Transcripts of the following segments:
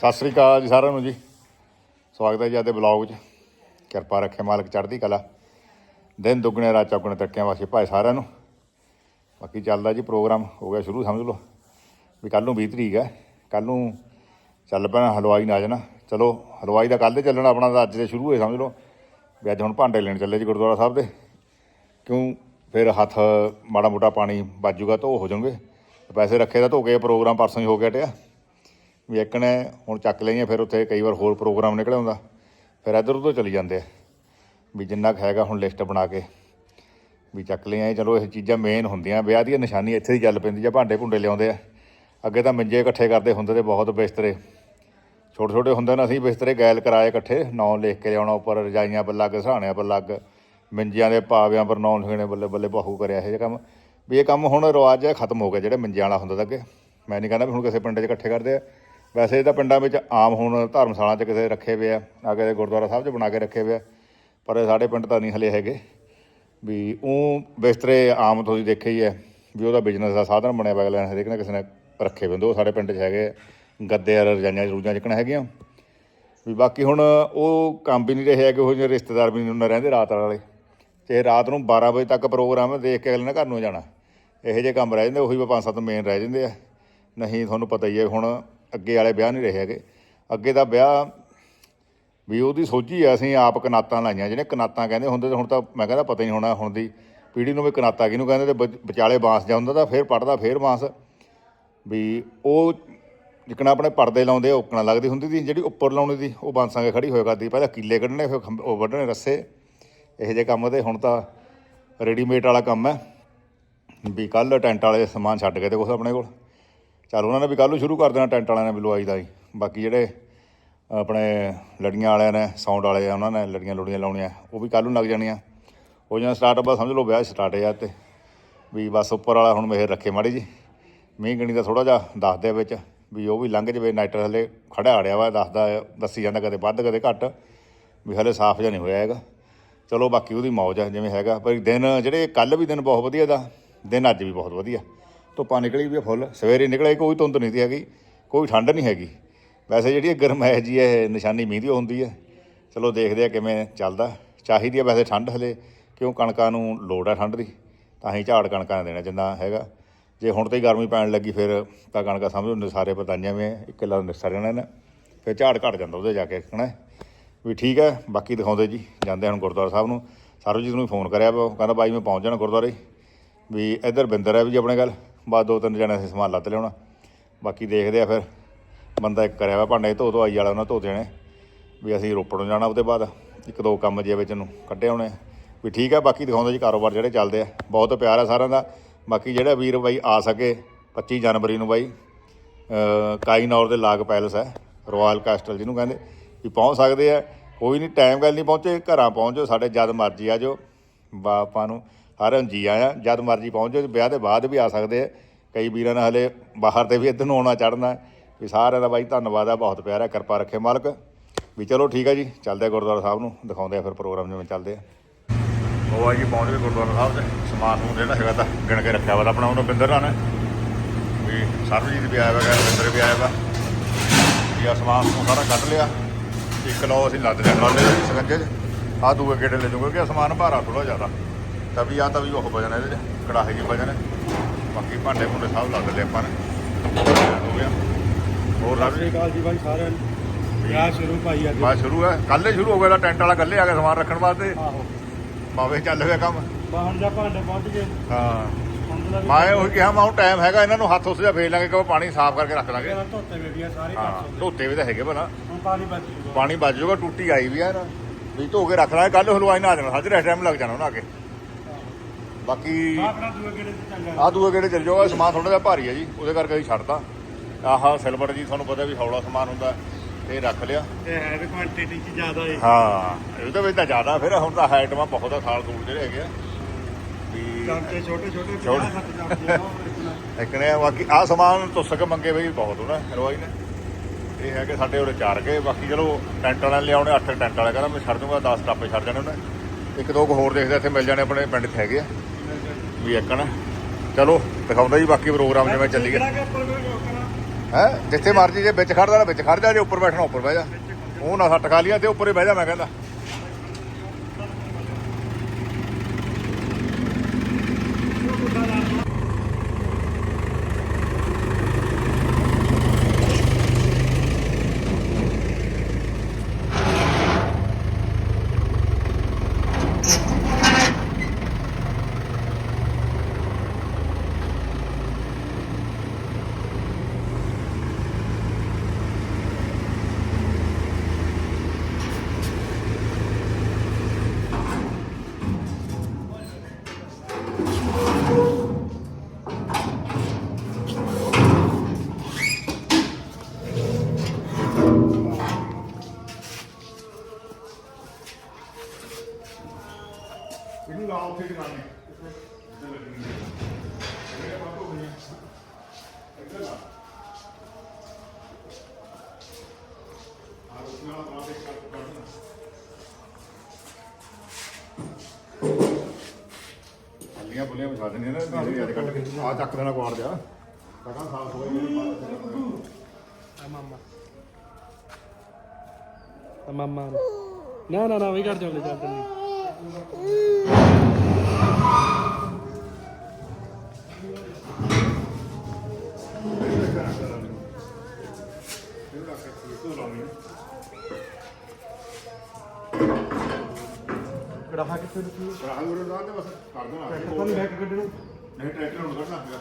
ਸਤਿ ਸ੍ਰੀ ਅਕਾਲ ਜੀ ਸਾਰਿਆਂ ਨੂੰ ਜੀ। ਸਵਾਗਤ ਹੈ ਜੀ ਅੱਜ ਦੇ ਬਲੌਗ 'ਚ। ਕਿਰਪਾ ਰੱਖੇ ਮਾਲਕ ਚੜ੍ਹਦੀ ਕਲਾ। ਦਿਨ ਦੁੱਗਣੇ, ਰਾਤ ਚੌਗਣੇ ਤਰੱਕੀਆਂ ਵਾਸਤੇ ਭਾਈ ਸਾਰਿਆਂ ਨੂੰ। ਬਾਕੀ ਚੱਲਦਾ ਜੀ ਪ੍ਰੋਗਰਾਮ, ਹੋ ਗਿਆ ਸ਼ੁਰੂ, ਸਮਝ ਲਓ। ਵੀ ਕੱਲ ਨੂੰ 20 ਤਰੀਕ ਹੈ। ਕੱਲ ਨੂੰ ਚੱਲ ਪੈਣਾ ਹਲਵਾਈ ਨਾ ਆ ਜਾਣਾ ਚਲੋ, ਹਲਵਾਈ ਦਾ ਕੱਲ ਤੇ ਚੱਲਣਾ ਆਪਣਾ ਤਾਂ ਅੱਜ ਦੇ ਸ਼ੁਰੂ ਹੋਏ, ਸਮਝ ਲਓ। ਵੀ ਅੱਜ ਹੁਣ ਭਾਂਡੇ ਲੈਣ ਚੱਲੇ ਜੀ ਗੁਰਦੁਆਰਾ ਸਾਹਿਬ ਦੇ। ਕਿਉਂ? ਫਿਰ ਹੱਥ ਮਾੜਾ ਮੋਟਾ ਪਾਣੀ ਵੱਜੂਗਾ ਧੋ ਹੋ ਜਾਣਗੇ। ਪੈਸੇ ਰੱਖੇ ਤਾਂ ਧੋ ਕੇ ਪ੍ਰੋਗਰਾਮ ਪਰਸੋਂ ਹੀ ਹੋ ਗਿਆ ਟਿਆ ਵੀ ਇੱਕ ਨੇ ਹੁਣ ਚੱਕ ਲਈਆਂ, ਫਿਰ ਉੱਥੇ ਕਈ ਵਾਰ ਹੋਰ ਪ੍ਰੋਗਰਾਮ ਨਿਕਲ ਆਉਂਦਾ ਫਿਰ ਇੱਧਰ ਉੱਧਰ ਚਲੀ ਜਾਂਦੇ ਆ। ਵੀ ਜਿੰਨਾ ਕੁ ਹੈਗਾ ਹੁਣ ਲਿਸਟ ਬਣਾ ਕੇ ਵੀ ਚੱਕ ਲਈਆਂ ਚਲੋ ਇਹ ਚੀਜ਼ਾਂ ਮੇਨ ਹੁੰਦੀਆਂ। ਵਿਆਹ ਦੀਆਂ ਨਿਸ਼ਾਨੀ ਇੱਥੇ ਦੀ ਚੱਲ ਪੈਂਦੀ ਆ ਭਾਂਡੇ ਭੁੰਡੇ ਲਿਆਉਂਦੇ ਆ। ਅੱਗੇ ਤਾਂ ਮੰਜੇ ਇਕੱਠੇ ਕਰਦੇ ਹੁੰਦੇ ਤੇ ਬਹੁਤ ਬਿਸਤਰੇ। ਛੋਟੇ ਛੋਟੇ ਹੁੰਦੇ ਨੇ, ਅਸੀਂ ਬਿਸਤਰੇ ਗੈਲ ਕਰਾਏ ਇਕੱਠੇ। ਨਾਂ ਲਿਖ ਕੇ ਲਿਆਉਣਾ ਉੱਪਰ, ਰਜਾਈਆਂ ਪਰ ਲੱਗ ਸਹਾਣਿਆਂ ਪਰ ਲੱਗ। ਮੰਜਿਆਂ ਦੇ ਪਾਵਿਆਂ ਪਰ ਨਾਂ ਲਿਖਣੇ, ਬੱਲੇ ਬੱਲੇ ਬਾਹੂ ਕਰਿਆ ਇਹ ਜਿਹਾ ਕੰਮ। ਵੀ ਇਹ ਕੰਮ ਹੁਣ ਰਿਵਾਜ ਹੈ ਖਤਮ ਹੋ ਗਿਆ, ਜਿਹੜੇ ਮੰਜਿਆਂ ਵਾਲਾ ਹੁੰਦਾ ਤਾਂ ਅੱਗੇ। ਮੈਂ ਨਹੀਂ ਕਹਿੰਦਾ ਵੀ ਹੁਣ ਕਿਸੇ ਪਿੰਡ 'ਚ ਇਕੱਠੇ ਕਰਦੇ ਆ। ਵੈਸੇ ਇਹ ਤਾਂ ਪਿੰਡਾਂ ਵਿੱਚ ਆਮ ਹੁਣ ਧਰਮਸ਼ਾਲਾ 'ਚ ਕਿਸੇ ਰੱਖੇ ਹੋਏ ਆ ਆ ਕਿਸੇ ਗੁਰਦੁਆਰਾ ਸਾਹਿਬ 'ਚ ਬਣਾ ਕੇ ਰੱਖੇ ਹੋਏ ਆ, ਪਰ ਇਹ ਸਾਡੇ ਪਿੰਡ ਤਾਂ ਨਹੀਂ ਹਲੇ ਹੈਗੇ। ਵੀ ਉਹ ਬਿਸਤਰੇ ਆਮ ਤੁਸੀਂ ਦੇਖਿਆ ਹੀ ਹੈ ਵੀ ਉਹਦਾ ਬਿਜ਼ਨਸ ਦਾ ਸਾਧਨ ਬਣਿਆ ਹੋਇਆ ਅਗਲੇ ਨੇ, ਹਰੇਕ ਨੇ ਕਿਸੇ ਨੇ ਰੱਖੇ ਹੋਏ ਉਹ ਸਾਡੇ ਪਿੰਡ 'ਚ ਹੈਗੇ ਆ। ਗੱਦੇ ਆ, ਰਜਾਈਆਂ ਰੂਜਾਂ ਚੱਕਣ ਹੈਗੀਆਂ। ਵੀ ਬਾਕੀ ਹੁਣ ਉਹ ਕੰਮ ਵੀ ਨਹੀਂ ਰਹੇ ਹੈਗੇ, ਉਹ ਜਿਹੇ ਰਿਸ਼ਤੇਦਾਰ ਵੀ ਨਹੀਂ ਉਹਨਾਂ ਰਹਿੰਦੇ ਰਾਤ ਵਾਲੇ। ਤੇ ਰਾਤ ਨੂੰ 12 ਵਜੇ ਤੱਕ ਪ੍ਰੋਗਰਾਮ ਹੈ ਦੇਖ ਕੇ ਅਗਲੇ ਨੇ ਘਰ ਨੂੰ ਜਾਣਾ। ਇਹੋ ਜਿਹੇ ਕੰਮ ਰਹਿ ਜਾਂਦੇ, ਉਹੀ ਪੰਜ ਸੱਤ ਮੇਨ ਰਹਿ ਜਾਂਦੇ ਆ। ਨਹੀਂ, ਤੁਹਾਨੂੰ ਪਤਾ ਹੀ ਹੈ ਹੁਣ ਅੱਗੇ ਵਾਲੇ ਵਿਆਹ ਨਹੀਂ ਰਹੇ ਹੈਗੇ। ਅੱਗੇ ਦਾ ਵਿਆਹ ਵੀ ਉਹਦੀ ਸੋਝੀ ਆ, ਅਸੀਂ ਆਪ ਕਨਾਤਾਂ ਲਾਈਆਂ ਜਿਹੜੇ ਕਨਾਤਾਂ ਕਹਿੰਦੇ ਹੁੰਦੇ ਤੇ ਹੁਣ ਤਾਂ ਮੈਂ ਕਹਿੰਦਾ ਪਤਾ ਹੀ ਨਹੀਂ ਹੋਣਾ ਹੁਣ ਦੀ ਪੀੜ੍ਹੀ ਨੂੰ ਵੀ ਕਨਾਤਾ ਕਿਹਨੂੰ ਕਹਿੰਦੇ ਤੇ ਵਿਚਾਲੇ ਬਾਂਸ ਜਾ ਹੁੰਦਾ ਤਾਂ ਫਿਰ ਪੜਦਾ ਫਿਰ ਬਾਂਸ। ਵੀ ਉਹ ਜਿਕਣਾ ਆਪਣੇ ਪਰਦੇ ਲਾਉਂਦੇ ਆ ਲੱਗਦੀ ਹੁੰਦੀ ਸੀ, ਜਿਹੜੀ ਉੱਪਰ ਲਾਉਣੀ ਦੀ ਉਹ ਬਾਂਸਾਂ ਕੇ ਖੜੀ ਹੋਇਆ ਕਰਦੀ, ਪਹਿਲਾਂ ਕੀਲੇ ਕੱਢਣੇ, ਫਿਰ ਖੰਭ- ਉਹ ਵੱਢਣੇ ਰੱਸੇ। ਇਹੋ ਜਿਹੇ ਕੰਮ ਤੇ ਹੁਣ ਤਾਂ ਰੈਡੀਮੇਡ ਵਾਲਾ ਕੰਮ ਹੈ। ਵੀ ਕੱਲ ਟੈਂਟ ਵਾਲੇ ਸਮਾਨ ਛੱਡ ਗਏ ਤੇ ਕੁਛ ਆਪਣੇ ਕੋਲ। ਚੱਲ ਉਹਨਾਂ ਨੇ ਵੀ ਕੱਲ੍ਹ ਨੂੰ ਸ਼ੁਰੂ ਕਰ ਦੇਣਾ ਟੈਂਟ ਵਾਲਿਆਂ ਨੇ ਵੀ ਲਵਾਈ ਦਾ ਹੀ। ਬਾਕੀ ਜਿਹੜੇ ਆਪਣੇ ਲੜੀਆਂ ਵਾਲਿਆਂ ਨੇ, ਸਾਊਂਡ ਵਾਲੇ ਆ, ਉਹਨਾਂ ਨੇ ਲੜੀਆਂ ਲੁੜੀਆਂ ਲਾਉਣੀਆਂ, ਉਹ ਵੀ ਕੱਲ੍ਹ ਨੂੰ ਲੱਗ ਜਾਣੀਆਂ। ਉਹ ਜਦੋਂ ਸਟਾਰਟ ਬਸ ਸਮਝ ਲਓ, ਵਿਆਹ ਸਟਾਰਟ ਆ ਤੇ, ਵੀ ਬਸ ਉੱਪਰ ਵਾਲਾ ਹੁਣ ਮੇਹਰ ਰੱਖੇ ਮਾੜੀ ਜੀ ਮੀਂਹ ਗਣੀ ਦਾ ਥੋੜਾ ਜਿਹਾ ਦੱਸਦੇ ਵਿੱਚ, ਵੀ ਉਹ ਵੀ ਲੰਘ ਜਵੇ ਨਾਈਟਰ ਹਲੇ ਖੜਾ ਆੜਿਆ ਵਾ ਦੱਸਦਾ ਦੱਸੀ ਜਾਂਦਾ ਕਦੇ ਵੱਧ, ਕਦੇ ਘੱਟ, ਵੀ ਹਲੇ ਸਾਫ਼ ਜਿਹਾ ਨਹੀਂ ਹੋਇਆ ਹੈਗਾ। ਚਲੋ ਬਾਕੀ ਉਹਦੀ ਮੌਜ ਆ, ਜਿਵੇਂ ਹੈਗਾ, ਪਰ ਦਿਨ ਜਿਹੜੇ ਕੱਲ ਵੀ ਦਿਨ ਬਹੁਤ ਵਧੀਆ ਦਾ, ਦਿਨ ਅੱਜ ਵੀ ਬਹੁਤ ਵਧੀਆ। ਧੁੱਪਾਂ ਨਿਕਲੀ ਵੀ ਆ ਫੁੱਲ। ਸਵੇਰੇ ਨਿਕਲੇ ਕੋਈ ਧੁੰਦ ਨਹੀਂ ਸੀ ਹੈਗੀ ਕੋਈ ਠੰਡ ਨਹੀਂ ਹੈਗੀ। ਵੈਸੇ ਜਿਹੜੀ ਇਹ ਗਰਮੈਸ਼ ਜੀ ਹੈ ਇਹ ਨਿਸ਼ਾਨੀ ਮੀਂਹ ਦੀ ਓ ਹੁੰਦੀ ਹੈ। ਚਲੋ ਦੇਖਦੇ ਆ ਕਿਵੇਂ ਚੱਲਦਾ। ਚਾਹੀਦੀ ਹੈ ਵੈਸੇ ਠੰਡ ਹਲੇ ਕਿਉਂ ਕਣਕਾਂ ਨੂੰ ਲੋੜ ਹੈ ਠੰਡ ਦੀ? ਤਾਂ ਹੀ ਝਾੜ ਕਣਕਾਂ ਨੇ ਦੇਣਾ ਜਿੰਨਾ ਹੈਗਾ। ਜੇ ਹੁਣ ਤੇ ਹੀ ਗਰਮੀ ਪੈਣ ਲੱਗੀ ਫਿਰ ਤਾਂ ਕਣਕਾਂ ਸਮਝੋ ਨਿਸਾਰੇ ਪਤਾਈਆਂ ਵੇਂ ਇੱਕ ਕਿੱਲਾ ਨਿਸਰ ਜਾਣਾ ਨੇ ਫਿਰ ਝਾੜ ਘਟ ਜਾਂਦਾ ਉਹਦੇ ਜਾ ਕੇ ਹਨਾ? ਵੀ ਠੀਕ ਹੈ ਬਾਕੀ ਦਿਖਾਉਂਦੇ ਜੀ। ਜਾਂਦੇ ਹੁਣ ਗੁਰਦੁਆਰਾ ਸਾਹਿਬ ਨੂੰ। ਸਰਬਜੀਤ ਨੂੰ ਫੋਨ ਕਰਿਆ ਵਾ, ਉਹ ਕਹਿੰਦਾ ਬਾਈ ਮੈਂ ਪਹੁੰਚ ਜਾਣਾ ਗੁਰਦੁਆਰੇ। ਵੀ ਇੱਧਰ ਬਿੰਦਰ ਹੈ ਵੀ ਜੀ ਆਪਣੇ ਗੱਲ। ਬਾਅਦ ਦੋ ਤਿੰਨ ਜਣੇ ਅਸੀਂ ਸਮਾਨ ਲੱਦ ਲਿਆਉਣਾ ਬਾਕੀ ਦੇਖਦੇ ਆ ਫਿਰ, ਬੰਦਾ ਇੱਕ ਕਰਿਆ ਵਾ ਭਾਂਡੇ ਧੋ ਧੋ ਆਈ ਵਾਲਾ ਉਹਨਾਂ ਧੋ ਦੇਣੇ। ਵੀ ਅਸੀਂ ਰੋਪੜ ਨੂੰ ਜਾਣਾ ਉਹਦੇ ਬਾਅਦ, ਇੱਕ ਦੋ ਕੰਮ ਜੇ ਵਿੱਚ ਨੂੰ ਕੱਢੇ ਹੋਣੇ। ਵੀ ਠੀਕ ਹੈ ਬਾਕੀ ਦਿਖਾਉਂਦੇ ਜੀ ਕਾਰੋਬਾਰ ਜਿਹੜੇ ਚੱਲਦੇ ਆ। ਬਹੁਤ ਪਿਆਰ ਆ ਸਾਰਿਆਂ ਦਾ। ਬਾਕੀ ਜਿਹੜਾ ਵੀਰ ਬਾਈ ਆ ਸਕੇ 25 ਜਨਵਰੀ ਨੂੰ ਬਾਈ ਕਾਈਨੌਰ ਦੇ ਲਾਗ ਪੈਲਸ ਹੈ ਰਾਇਲ ਕੈਸਟਲ ਜਿਹਨੂੰ ਕਹਿੰਦੇ। ਵੀ ਪਹੁੰਚ ਸਕਦੇ ਆ। ਕੋਈ ਨਹੀਂ ਟਾਈਮ ਗੱਲ ਨਹੀਂ ਪਹੁੰਚੇ, ਘਰਾਂ ਪਹੁੰਚੋ, ਸਾਡੇ ਜਦ ਮਰਜ਼ੀ ਆ ਜਾਓ। ਬਾਪਾਂ ਨੂੰ ਸਾਰਿਆਂ ਨੂੰ ਜੀ ਆਇਆ, ਜਦ ਮਰਜ਼ੀ ਪਹੁੰਚੋ, ਵਿਆਹ ਦੇ ਬਾਅਦ ਵੀ ਆ ਸਕਦੇ ਆ। ਕਈ ਵੀਰਾਂ ਨੇ ਹਲੇ ਬਾਹਰ ਤੇ ਵੀ ਇੱਧਰ ਨੂੰ ਆਉਣਾ ਚੜਨਾ ਵੀ ਸਾਰਿਆਂ ਦਾ ਬਾਈ ਧੰਨਵਾਦ ਆ, ਬਹੁਤ ਪਿਆਰਾ ਕਿਰਪਾ ਰੱਖੇ ਮਾਲਕ। ਵੀ ਚਲੋ ਠੀਕ ਆ ਜੀ, ਚੱਲਦੇ ਆ ਗੁਰਦੁਆਰਾ ਸਾਹਿਬ ਨੂੰ, ਦਿਖਾਉਂਦੇ ਆ ਫਿਰ ਪ੍ਰੋਗਰਾਮ ਜਿਵੇਂ ਚੱਲਦੇ ਆ। ਉਹ ਆ ਜੀ, ਪਹੁੰਚ ਗਏ ਗੁਰਦੁਆਰਾ ਸਾਹਿਬ ਤੇ, ਸਮਾਨ ਨੂੰ ਜਿਹੜਾ ਹੈਗਾ ਤਾਂ ਗਿਣ ਕੇ ਰੱਖਿਆ ਵਾ, ਆਪਣਾ ਉਹਨੂੰ ਬਿੰਦਰ ਨੇ ਵੀ ਸਰਬਜੀਤ ਵੀ ਆਇਆ ਵਾ ਬਿੰਦਰ ਵੀ ਆਇਆ ਵਾ। ਵੀ ਆ ਸਮਾਨ ਨੂੰ ਸਾਰਾ ਕੱਢ ਲਿਆ। ਇੱਕ ਲਓ ਅਸੀਂ ਲੱਦ ਲਿਆ ਨਾਲੇ ਸਕੰਜੇ ਆ ਦੂਏ ਗੇੜੇ ਲੈ ਜੂਗੇ ਕਿ ਸਮਾਨ ਭਾਰਾ ਥੋੜਾ ਜ਼ਿਆਦਾ। ਤਵੀ ਆ ਤਵੀ ਉਹ ਵਜਨ ਇਹਦੇ ਕੜਾਹੀ ਜੀ ਵਜਨ ਬਾਕੀ ਭਾਂਡੇ ਭੁੰਡੇ ਸਭ ਲੱਦ ਲਏ ਆਪਾਂ ਨੇ। ਹੋ ਗਿਆ। ਹੋਰ ਸਤਿ ਸ਼੍ਰੀ ਅਕਾਲ ਜੀ ਬਾਈ ਸਾਰਿਆਂ ਨੂੰ। ਵਿਆਹ ਸ਼ੁਰੂ ਭਾਈ ਅੱਜ। ਬਸ ਸ਼ੁਰੂ ਹੈ ਕੱਲ੍ਹ ਹੀ ਸ਼ੁਰੂ ਹੋ ਗਿਆ ਟੈਂਟ ਵਾਲਾ ਕੱਲ੍ਹ ਹੀ ਆ ਗਿਆ ਸਮਾਨ ਰੱਖਣ ਵਾਸਤੇ। ਆਹੋ। ਬਾਵੇ ਚੱਲ ਪਿਆ ਕੰਮ। ਬਾਹਣ ਜਾ ਭਾਂਡੇ ਪਹੁੰਚ ਗਏ ਹਾਂ। ਦਾ ਮੈਂ ਉਹੀ ਕਿਹਾ ਮੈਂ ਟਾਈਮ ਹੈਗਾ ਇਹਨਾਂ ਨੂੰ ਹੱਥ ਉਸ ਜਿਹਾ ਫੇਰ ਲਾਂਗੇ ਕਿ ਪਾਣੀ ਸਾਫ਼ ਕਰਕੇ ਰੱਖ ਲਾਂਗੇ। ਧੋਤੇ ਵੇ ਵੀ ਆ ਸਾਰੇ ਧੋਤੇ ਵੀ ਤਾਂ ਹੈਗੇ ਭਲਾ। ਪਾਣੀ ਬਚ ਜੂਗਾ। ਪਾਣੀ ਬਚ ਜਾਊਗਾ ਟੂਟੀ ਆਈ ਵੀ ਆ ਨਾ। ਵੀ ਧੋ ਕੇ ਰੱਖ ਲਾਂਗੇ ਕੱਲ ਹਲਵਾਈ ਨਾ ਆ ਜਾਣਾ ਸਾਜਰੇ ਟਾਈਮ ਲੱਗ ਜਾਣਾ ਉਹਨਾਂ ਕੇ ਬਾਕੀ ਦੂਏ ਗੇੜੇ ਆ ਦੂਏ ਕਿਹੜੇ ਚੱਲ ਜਾਊਗਾ ਸਮਾਨ ਥੋੜਾ ਜਿਹਾ ਭਾਰੀ ਹੈ ਜੀ ਉਹਦੇ ਕਰਕੇ ਅਸੀਂ ਛੱਡਤਾ। ਆਹ ਸਿਲਵਰ ਜੀ ਤੁਹਾਨੂੰ ਪਤਾ ਵੀ ਹੌਲਾ ਸਮਾਨ ਹੁੰਦਾ ਇਹ ਰੱਖ ਲਿਆ। ਤੇ ਹੈ ਵੀ ਕੁਆਂਟੀਟੀ ਚ ਜ਼ਿਆਦਾ ਹੈ ਹਾਂ ਇਹਦੇ ਵਿੱਚ ਤਾਂ ਜ਼ਿਆਦਾ ਫਿਰ ਹੁਣ ਤਾਂ ਆਈਟਮਾਂ ਬਹੁਤ ਆ ਖਾਲ ਖੂਲ ਜਿਹੜੇ ਹੈਗੇ ਆ। ਵੀ ਚਮਚੇ ਛੋਟੇ ਛੋਟੇ ਛੋਟੇ। 50 60 ਚਮਚੇ ਇੱਕ ਨੇ ਬਾਕੀ ਆ ਸਮਾਨ ਤੁਸਕ ਮੰਗੇ ਬਈ ਬਹੁਤ ਉਹਨਾਂ ਹਲਵਾਈ ਨੇ। ਇਹ ਹੈ ਕਿ ਸਾਡੇ ਉਰੇ ਚਾਰ ਕੇ ਬਾਕੀ ਚਲੋ ਟੈਂਟ ਵਾਲਿਆਂ ਲਿਆਉਣੇ ਅੱਠ ਟੈਂਟ ਵਾਲੇ ਕਹਿੰਦਾ ਮੈਂ ਛੱਡ ਦੂੰਗਾ 10 ਟਾਪੇ ਛੱਡ ਜਾਣੇ ਉਹਨੇ। ਇੱਕ ਦੋ ਕੁ ਹੋਰ ਦੇਖਦੇ ਇੱਥੇ ਮਿਲ ਜਾਣੇ ਆਪਣੇ ਪਿੰਡ 'ਚ ਹੈਗੇ ਆ। ਵੀ ਇੱਕਣ ਚਲੋ ਦਿਖਾਉਂਦਾ ਜੀ ਬਾਕੀ ਪ੍ਰੋਗਰਾਮ ਜਿਵੇਂ ਚੱਲੀ ਗਿਆ ਹੈ? ਜਿੱਥੇ ਮਰਜ਼ੀ ਜੇ ਵਿੱਚ ਖੜਦਾ ਨਾ ਵਿੱਚ ਖੜ ਜਾ ਜੇ ਉੱਪਰ ਬੈਠਣਾ ਉੱਪਰ ਬਹਿ ਜਾ। ਉਹ ਨਾ ਸੱਟ ਖਾ ਲਿਆ ਤੇ ਉੱਪਰ ਹੀ ਬਹਿ ਜਾ ਮੈਂ ਕਹਿੰਦਾ। ਅੱਲੀਆਂ ਬੁੱਲੀਆਂ ਵਿਛਾ ਦੇਣੀਆਂ ਨਾ ਜਿਹੜੇ ਅੱਜ ਕੱਟ ਕੇ ਆ ਚੱਕ ਦੇਣਾ ਕੁਆਰ ਜਾ। ਕਟਾਂ ਸਾਫ਼ ਹੋਏ ਆ ਮਾਮਾ। ਆ ਮਾਮਾ। ਨਾ ਨਾ ਨਾ, ਵੀ ਘਰ ਚੱਲੇ ਚੱਲ ਤੰਨੀ। ਤੇ ਬਸ ਕਰ ਦੇਣਾ ਟਰੈਕਟਰ ਨਹੀਂ ਬੈਕ ਕੱਢਣ ਨਹੀਂ ਟਰੈਕਟਰ ਨੂੰ ਕੱਢਣਾ ਹੈਗਾ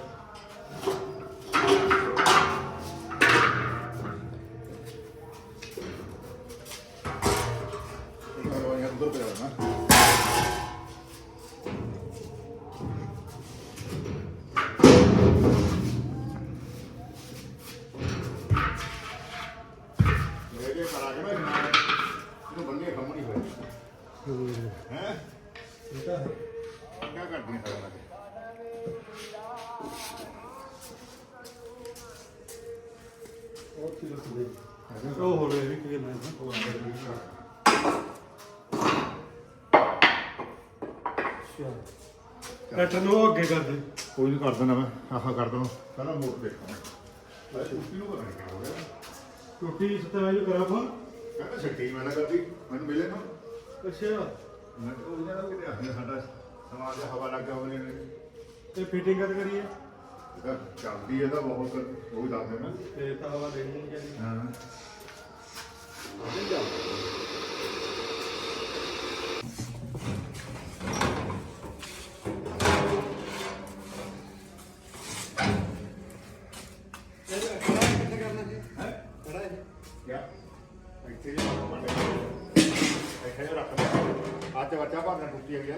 ਟਰੈਕਟਰ ਨੂੰ ਉਹ ਅੱਗੇ ਕਰ ਦੇ। ਕੋਈ ਨਹੀਂ ਕਰ ਦੇਣਾ ਮੈਂ ਆਹ ਕਰ ਦੇਣਾ ਪਹਿਲਾਂ ਮੋਟ ਦੇਖਾਂ ਮੈਂ। ਛੁੱਟੀ ਨੂੰ ਕਰਾਂਗੇ ਕਿਆ ਹੋ ਗਿਆ। ਟੁੱਟੀ ਸਤਵਾਈ ਨੂੰ ਕਰਾ ਫੋਨ। ਕਹਿੰਦਾ ਛੱਟੀ ਮੈਂ ਨਾ ਕਰਦੀ ਮੈਨੂੰ ਮਿਲੇ ਨਾ। ਅੱਛਾ। ਮੈਂ ਕਿਹਾ ਉਹ ਜਿਹੜਾ ਕਿਤੇ ਆਖਿਆ ਸਾਡਾ ਸਮਾਜ ਦੇ ਹਵਾ ਲੱਗ ਉਹਨੇ ਤੇ ਫਿਟਿੰਗ ਕਦ ਕਰੀਏ? ਇਹਦਾ ਚੱਲਦੀ ਹੈ ਤਾਂ ਬਹੁਤ ਉਹ ਵੀ ਦੱਸ ਦੇਣਾ ਤੇ ਤਾਂ ਹਵਾ ਦੇਣੀ ਨਹੀਂ ਚਾਹੀਦੀ ਹਾਂ। ਕਿਆ ਬੱਚਾ ਭਰਨਾ ਟੁੱਟੀ ਗਿਆ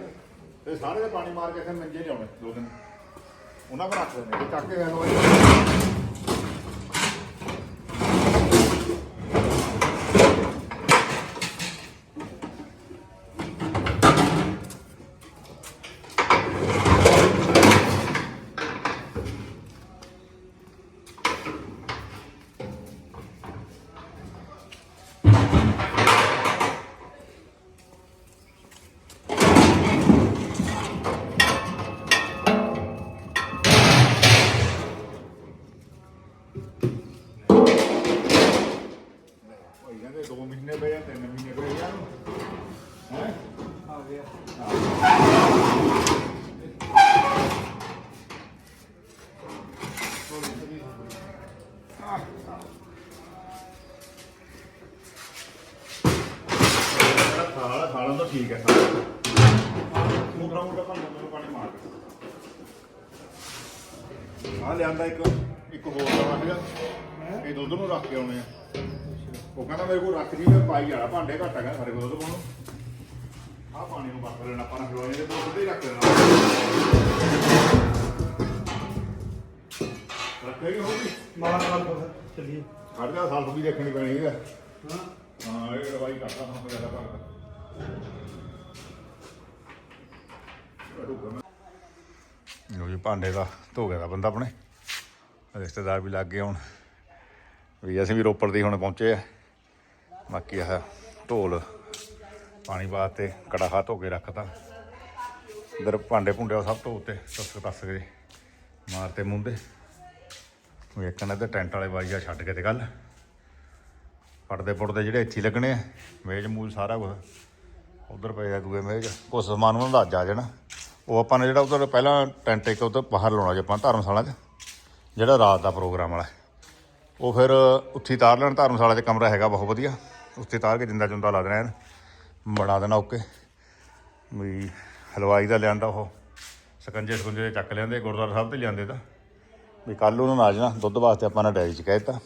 ਤੇ ਸਾਰੇ ਦੇ ਪਾਣੀ ਮਾਰ ਕੇ ਫਿਰ ਮੰਜੇ ਨਹੀਂ ਆਉਣੇ, ਦੋ ਦਿਨ ਉਹਨਾਂ ਕੋਲ ਰੱਖ ਦਿੰਦੇ ਚੱਕ ਕੇ ਗਏ Uh, ਆਪਾਂ ਨੇ ਖਲੋਏ ਦੇ ਦੁੱਧ ਹੀ ਰੱਖ ਲੈਣਾ ਰੱਖੇਗੀ ਹੋਗੀ ਮਾਰ ਮਾਰ ਬਸ ਚੱਲੀਏ ਖੜ ਜਾ ਸਾਲ ਵੀ ਦੇਖਣੀ ਪੈਣੀ ਹੈ ਹਾਂ ਹਾਂ ਇਹ ਦਵਾਈ ਕਰਦਾ ਹਾਂ ਜ਼ਿਆਦਾ ਕਰਦਾ ਲੋ ਜੀ ਭਾਂਡੇ ਦਾ ਧੋ ਗਿਆ ਦਾ ਬੰਦਾ ਆਪਣੇ। ਰਿਸ਼ਤੇਦਾਰ ਵੀ ਲੱਗ ਗਏ ਹੁਣ। ਵੀ ਅਸੀਂ ਵੀ ਰੋਪੜ ਦੀ ਹੁਣ ਪਹੁੰਚੇ ਆ। ਬਾਕੀ ਆਹ ਢੋਲ ਪਾਣੀ ਵਾਸਤੇ ਕੜਾਹਾ ਧੋ ਕੇ ਰੱਖਤਾ। ਇਧਰ ਭਾਂਡੇ ਭੁੰਡੇ ਉਹ ਸਭ ਧੋ ਤੇ ਤਸ ਤਸਕ ਕੇ ਮਾਰਤੇ ਮੁੰਦੇ ਉਹ ਇੱਕ ਤੇ ਟੈਂਟ ਵਾਲੇ ਬਾਈਆ ਛੱਡ ਕੇ ਤੇ ਕੱਲ ਪੜਦੇ ਪੁੜਦੇ ਜਿਹੜੇ ਇੱਥੇ ਲੱਗਣੇ ਆ, ਮੇਜ਼ ਮੂਜ਼ ਸਾਰਾ ਕੁਝ ਉਧਰ ਪਏ ਆ ਦੂਏ ਮੇਜ਼। ਕੁਛ ਸਮਾਨ ਉਹਨਾਂ ਦਾ ਅੱਜ ਆ ਜਾਣਾ। ਉਹ ਆਪਾਂ ਨੇ ਜਿਹੜਾ ਉਧਰ ਪਹਿਲਾਂ ਟੈਂਟ ਇੱਕ ਉਧਰ ਬਾਹਰ ਲਾਉਣਾ ਜੇ ਆਪਾਂ ਧਰਮਸ਼ਾਲਾ 'ਚ, ਜਿਹੜਾ ਰਾਤ ਦਾ ਪ੍ਰੋਗਰਾਮ ਵਾਲਾ। ਉਹ ਫਿਰ ਉੱਥੇ ਤਾਰ ਲੈਣ, ਧਰਮਸ਼ਾਲਾ 'ਚ ਕਮਰਾ ਹੈਗਾ ਬਹੁਤ ਵਧੀਆ। ਉੱਥੇ ਤਾਰ ਕੇ ਜਿੰਦਾ ਜੁੰਦਾ ਲਾ ਦੇਣਾ ਐਨ ਬਣਾ ਦੇਣਾ ਓਕੇ। ਵੀ ਹਲਵਾਈ ਦਾ ਲਿਆਂਦਾ ਉਹ। ਸਕੰਜੇ ਸਕੰਜੇ ਚੱਕ ਲਿਆਂਦੇ, ਗੁਰਦੁਆਰਾ ਸਾਹਿਬ ਤੇ ਲਿਆਂਦੇ ਤਾਂ। ਵੀ ਕੱਲ ਉਹਨਾਂ ਨੂੰ ਆ ਜਾਣਾ ਦੁੱਧ ਵਾਸਤੇ ਆਪਾਂ ਨੇ ਡੈਰੀ 'ਚ ਕਹਿ ਦਿੱਤਾ।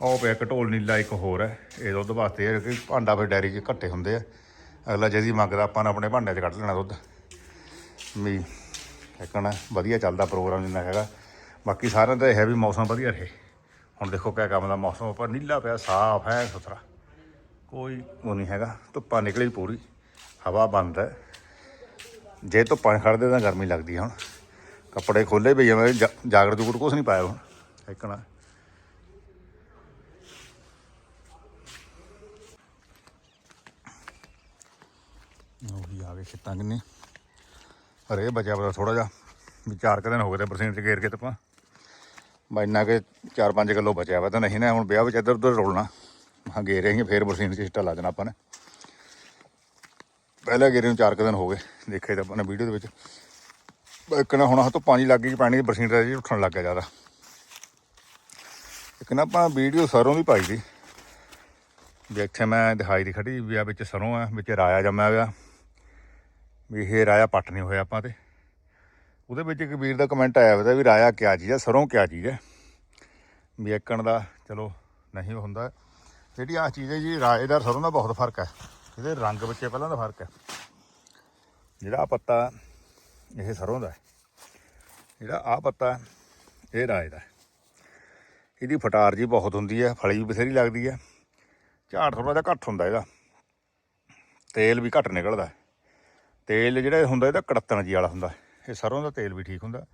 ਉਹ ਪਿਆ ਢੋਲ ਨੀਲਾ ਇੱਕ ਹੋਰ ਹੈ, ਇਹ ਦੁੱਧ ਵਾਸਤੇ ਹੈ ਕਿ ਭਾਂਡਾ ਫਿਰ ਡੈਰੀ 'ਚ ਘੱਟੇ ਹੁੰਦੇ ਆ। ਅਗਲਾ ਜਿਹਦੀ ਮੰਗਦਾ ਆਪਾਂ ਨੇ ਆਪਣੇ ਭਾਂਡੇ 'ਚ ਕੱਢ ਲੈਣਾ ਦੁੱਧ। ਵੀ ਇੱਕਣਾ ਵਧੀਆ ਚੱਲਦਾ ਪ੍ਰੋਗਰਾਮ ਜਿੰਨਾ ਹੈਗਾ। ਬਾਕੀ ਸਾਰਿਆਂ ਦਾ ਇਹ ਹੈ ਵੀ ਮੌਸਮ ਵਧੀਆ ਰਹੇ। ਹੁਣ ਦੇਖੋ ਕਿਆ ਕੰਮ ਦਾ ਮੌਸਮ, ਉੱਪਰ ਨੀਲਾ ਪਿਆ, ਸਾਫ਼ ਹੈ, ਸੁਥਰਾ। ਕੋਈ ਉਹ ਨਹੀਂ ਹੈਗਾ, ਧੁੱਪਾਂ ਨਿਕਲੀ ਪੂਰੀ, ਹਵਾ ਬੰਦ ਹੈ। ਜੇ ਧੁੱਪਾਂ ਖੜਦੇ ਤਾਂ ਗਰਮੀ ਲੱਗਦੀ ਹੈ ਹੁਣ। ਕੱਪੜੇ ਖੋਲੇ ਪਈ ਆ ਮੈਂ ਜਾ- ਜਾਗਰ ਜੁਗੜ ਕੁਛ ਨਹੀਂ ਪਾਇਆ ਹੁਣ ਇੱਕਣਾ ਉਹੀ ਆ ਗਏ ਖੇਤਾਂ ਕਿੰਨੇ। ਹਰੇ ਬਚਿਆ ਬਤਾ ਥੋੜਾ ਜਿਹਾ, ਵੀ ਚਾਰ ਕੁ ਦਿਨ ਹੋ ਗਏ ਤੇ ਬਰਸੀਨ ਚ ਗੇਰ ਕੇ ਤੇ ਆਪਾਂ ਬਾ ਇੰਨਾ ਕਿ 4-5 ਕਿਲੋ ਬਚਿਆ ਵਾ ਤਾਂ ਨਹੀਂ ਨਾ, ਹੁਣ ਵਿਆਹ ਵਿੱਚ ਇੱਧਰ ਉੱਧਰ ਰੋਲਣਾ। ਹਾਂ, ਗੇਰੇ ਹੀ ਫੇਰ ਬਰਸੀਨ ਚ ਸਿੱਟਾ ਲਾ ਦੇਣਾ ਆਪਾਂ ਨੇ। ਪਹਿਲੇ ਗੇਰੇ ਨੂੰ ਚਾਰ ਕੁ ਦਿਨ ਹੋ ਗਏ, ਦੇਖੇ ਤਾਂ ਆਪਾਂ ਨੇ ਵੀਡੀਓ ਦੇ ਵਿੱਚ। ਇੱਕ ਨਾ ਹੁਣ ਹੱਥੋਂ ਪਾਣੀ ਲੱਗ ਗਈ, ਪਾਣੀ ਦੀ ਬਰਸੀਨ ਦਾ ਜੀ ਉੱਠਣ ਲੱਗ ਗਿਆ ਜ਼ਿਆਦਾ। ਇੱਕ ਨਾ ਆਪਾਂ ਵੀਡੀਓ ਸਰੋਂ ਦੀ ਪਾਈ ਸੀ। ਵੀ ਇੱਥੇ ਮੈਂ ਦਿਖਾਈ ਦੀ ਖੜੀ, ਵੀ ਆ ਵਿੱਚ ਸਰੋਂ ਆ, ਵਿੱਚ ਰਾਇਆ ਜੰਮਿਆ ਹੋਇਆ। ਵੀ ਇਹ ਰਾਇਆ ਪੱਟ ਨਹੀਂ ਹੋਇਆ ਆਪਾਂ ਤੇ। ਉਹਦੇ ਵਿੱਚ ਇੱਕ ਵੀਰ ਦਾ ਕਮੈਂਟ ਆਇਆ ਹੋਇਆ ਵੀ ਰਾਇਆ ਕਿਆ ਚੀਜ਼ ਹੈ ਸਰੋਂ ਕਿਆ ਚੀਜ਼ ਹੈ ਵੀ ਇੱਕਣ ਦਾ, ਚਲੋ, ਨਹੀਂ ਹੁੰਦਾ। ਜਿਹੜੀ ਆ ਚੀਜ਼ ਹੈ ਜੀ ਰਾਏ ਦਾ ਸਰੋਂ ਦਾ ਬਹੁਤ ਫ਼ਰਕ ਹੈ। ਇਹਦੇ ਰੰਗ ਵਿੱਚ ਪਹਿਲਾਂ ਦਾ ਫ਼ਰਕ ਹੈ। ਜਿਹੜਾ ਆਹ ਪੱਤਾ ਇਹ ਸਰੋਂ ਦਾ ਹੈ। ਜਿਹੜਾ ਆ ਪੱਤਾ ਇਹ ਰਾਏ ਦਾ ਇਹਦੀ ਫਟਾਰ ਜੀ ਬਹੁਤ ਹੁੰਦੀ ਹੈ, ਫਲੀ ਵੀ ਬਥੇਰੀ ਲੱਗਦੀ ਹੈ। ਝਾੜ ਥੋੜਾ ਜਿਹਾ ਘੱਟ ਹੁੰਦਾ ਇਹਦਾ। ਤੇਲ ਵੀ ਘੱਟ ਨਿਕਲਦਾ ਤੇਲ ਜਿਹੜਾ ਹੁੰਦਾ, ਇਹਦਾ ਕੜਤਣ ਜੀ ਵਾਲਾ ਹੁੰਦਾ ਇਹ ਸਰੋਂ ਦਾ ਤੇਲ ਵੀ ਠੀਕ ਹੁੰਦਾ।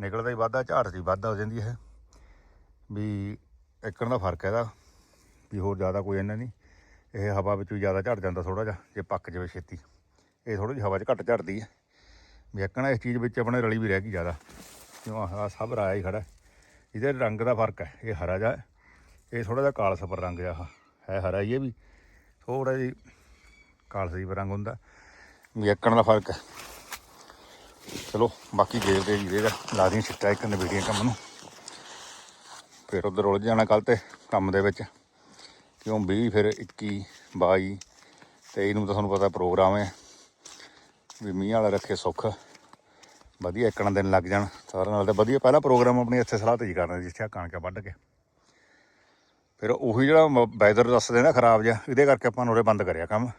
ਨਿਕਲਦਾ ਹੀ ਵਾਧਾ, ਝਾੜ ਦੀ ਵਾਧਾ ਹੋ ਜਾਂਦੀ ਹੈ। ਵੀ ਇੱਕਣ ਦਾ ਫ਼ਰਕ ਹੈ ਇਹਦਾ। ਵੀ ਹੋਰ ਜ਼ਿਆਦਾ ਕੋਈ ਇਹਨਾਂ ਨਹੀਂ। ਇਹ ਹਵਾ ਵਿੱਚ ਵੀ ਜ਼ਿਆਦਾ ਝੜ ਜਾਂਦਾ ਥੋੜਾ ਜਿਹਾ, ਜੇ ਪੱਕ ਜਾਵੇ ਛੇਤੀ। ਇਹ ਥੋੜੀ ਜਿਹੀ ਹਵਾ 'ਚ ਘੱਟ ਝੜਦੀ ਹੈ ਵੀ ਇਸ ਚੀਜ਼ ਵਿੱਚ ਆਪਣੇ ਰਲੀ ਵੀ ਰਹਿ ਗਈ ਜ਼ਿਆਦਾ। ਕਿਉਂ? ਆਹ ਸਭ ਰਾਇਆ ਹੀ ਖੜਾ। ਇਹਦੇ ਰੰਗ ਦਾ ਫ਼ਰਕ ਹੈ। ਇਹ ਹਰਾ ਜਿਹਾ ਇਹ ਥੋੜਾ ਜਿਹਾ ਕਾਲ ਸਪਰ ਰੰਗ ਜਿਹਾ ਹੈ ਹਰਾ ਹੀ ਇਹ ਵੀ। ਥੋੜਾ ਜਿਹਾ ਕਾਲ ਸਹੀ ਰੰਗ ਹੁੰਦਾ। ਵੀ ਦਾ ਫ਼ਰਕ ਹੈ। ਚਲੋ, ਬਾਕੀ ਦੇਖਦੇ ਜੀ, ਇਹਦਾ ਲਾ ਦੀਆਂ ਛਿੱਟਾ ਇੱਕ ਨਵੀੜੀਆਂ ਕੰਮ ਨੂੰ। ਫਿਰ ਉਧਰ ਉਲਝ ਜਾਣਾ ਕੱਲ ਤੇ ਕੰਮ ਦੇ ਵਿੱਚ। ਕਿਉਂ 20 ਫਿਰ 21 22 23 ਨੂੰ ਤਾਂ ਤੁਹਾਨੂੰ ਪਤਾ ਪ੍ਰੋਗਰਾਮ ਹੈ। ਵੀ ਮੀਂਹ ਵਾਲਾ ਰੱਖੇ ਸੁੱਖ। ਵਧੀਆ ਇੱਕਣ ਦਿਨ ਲੱਗ ਜਾਣ। ਸਾਰਿਆਂ ਨਾਲ ਤਾਂ ਵਧੀਆ। ਪਹਿਲਾ ਪ੍ਰੋਗਰਾਮ ਆਪਣੀ ਇੱਥੇ ਸਲਾਹ ਤੇ ਹੀ ਕਰਨਾ ਜਿੱਥੇ ਆ ਕਣਕਾਂ ਵੱਢ ਕੇ। ਫਿਰ ਉਹੀ ਜਿਹੜਾ ਵੈਦਰ ਦੱਸਦੇ ਨਾ ਖਰਾਬ ਜਿਹਾ, ਇਹਦੇ ਕਰਕੇ ਆਪਾਂ ਨੋਰੇ ਬੰਦ ਕਰਿਆ ਕੰਮ।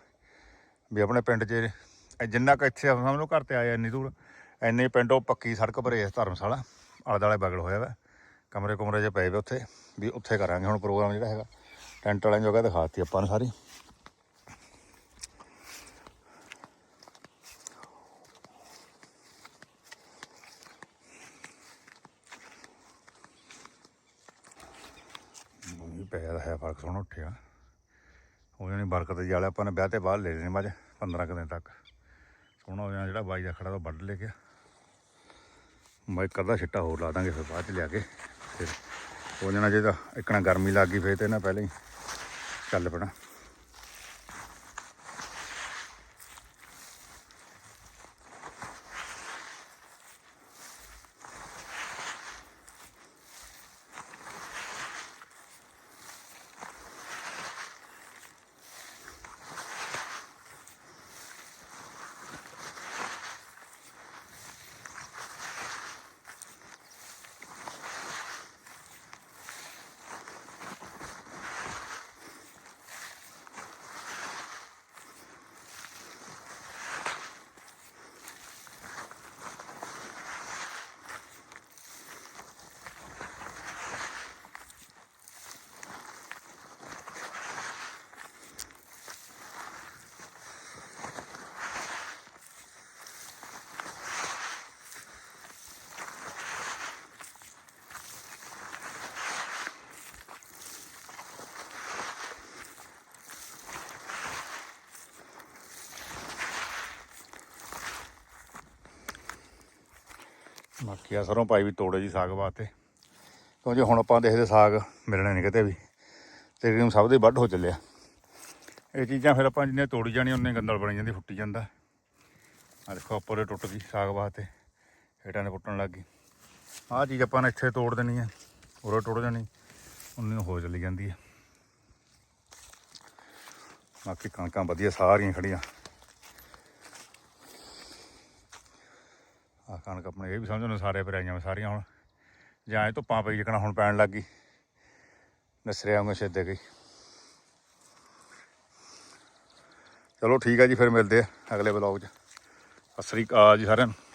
ਵੀ ਆਪਣੇ ਪਿੰਡ 'ਚ ਜਿੰਨਾ ਕੁ ਇੱਥੇ ਸਮਝ ਲਓ ਘਰ ਤੇ ਆਇਆ ਇੰਨੀ ਦੂਰ, ਇੰਨੇ ਪਿੰਡੋਂ ਪੱਕੀ ਸੜਕ ਭਰੇ ਧਰਮਸ਼ਾਲਾ। ਆਲੇ ਦੁਆਲੇ ਬਗਲ ਹੋਇਆ ਵਾ। ਕਮਰੇ ਕੁਮਰੇ 'ਚ ਪਏ ਵੇ ਉੱਥੇ। ਵੀ ਉੱਥੇ ਕਰਾਂਗੇ ਹੁਣ ਪ੍ਰੋਗਰਾਮ ਜਿਹੜਾ ਹੈਗਾ। ਟੈਂਟ ਵਾਲਿਆਂ ਜਗ੍ਹਾ ਦਿਖਾਤੀ ਆਪਾਂ ਨੂੰ ਸਾਰੀ। ਵੀ ਹੈ, ਫ਼ਰਕ ਸੋਹਣਾ ਉੱਠਿਆ। ਉਹ ਜਾਨੀ ਬਰਕਤ ਦੀ ਵਾਲੇ ਆਪਾਂ ਨੇ ਵਿਆਹ ਤੇ ਬਾਹਰ ਲੈ ਲੈਣੇ ਮੱਝ 15 ਕੁ ਦਿਨ ਤੱਕ। ਸੋਹਣਾ ਹੋ ਜਾਣਾ ਜਿਹੜਾ ਬਾਈ ਦਾ ਖੜਾ ਤਾਂ ਵੱਢ ਲੈ ਗਿਆ ਮੈਂ ਇੱਕ ਅੱਧਾ ਛਿੱਟਾ ਹੋਰ ਲਾ ਦਾਂਗੇ ਫਿਰ ਬਾਅਦ ਚ ਲਿਆ ਕੇ। ਫਿਰ ਹੋ ਜਾਣਾ ਜੇ ਤਾਂ ਇੱਕਣਾ ਗਰਮੀ ਲੱਗ ਗਈ, ਫਿਰ ਤੇ ਨਾ ਪਹਿਲਾਂ ਹੀ। ਚੱਲ ਪੈਣਾ ਬਾਕੀ ਆ ਸਰੋਂ ਪਾਈ ਵੀ ਤੋੜੇ ਜੀ ਸਾਗ ਵਾਸਤੇ। ਕਿਉਂਕਿ ਹੁਣ ਆਪਾਂ ਦੇਖਦੇ ਸਾਗ ਮਿਲਣੇ ਨਹੀਂ ਕਿਤੇ ਵੀ। ਤਕਰੀਬਨ ਸਭ ਦੇ ਵੱਢ ਹੋ ਚੱਲਿਆ। ਇਹ ਚੀਜ਼ਾਂ ਫਿਰ ਆਪਾਂ ਜਿੰਨੇ ਤੋੜੀ ਜਾਣੀ ਉਹਨੇ ਗੰਦਲ ਬਣੀ ਜਾਂਦੀ ਫੁੱਟੀ ਜਾਂਦਾ। ਆ ਦੇਖੋ, ਉੱਪਰ ਇਹ ਟੁੱਟ ਗਈ ਸਾਗ ਵਾਸਤੇ। ਹੇਠਾਂ ਨੇ ਪੁੱਟਣ ਲੱਗ ਗਈ। ਆਹ ਚੀਜ਼ ਆਪਾਂ ਨੇ ਇੱਥੇ ਤੋੜ ਦੇਣੀ ਹੈ ਉਰੇ ਟੁੱਟ ਜਾਣੀ। ਉਹਨੇ ਹੋ ਚੱਲੀ ਜਾਂਦੀ ਹੈ ਬਾਕੀ ਕਣਕਾਂ ਵਧੀਆ, ਸਾਰੀਆਂ ਖੜੀਆਂ ਆ ਕਣਕ ਆਪਣੇ ਇਹ ਵੀ ਸਮਝੋ ਸਾਰੇ ਪਰਾਈਆਂ ਸਾਰੀਆਂ ਹੁਣ। ਜਾਂ ਇਹ ਧੁੱਪਾਂ ਪਈ ਜਿਕਣਾ ਹੁਣ ਪੈਣ ਲੱਗ ਗਈ। ਨਸਰੇ ਆਉਂਗੇ ਛੇਦੇ ਗਈ ਚਲੋ ਠੀਕ ਹੈ ਜੀ, ਫਿਰ ਮਿਲਦੇ ਆ ਅਗਲੇ ਬਲੌਗ 'ਚ। ਸਤਿ ਸ੍ਰੀ ਅਕਾਲ ਜੀ ਸਾਰਿਆਂ ਨੂੰ।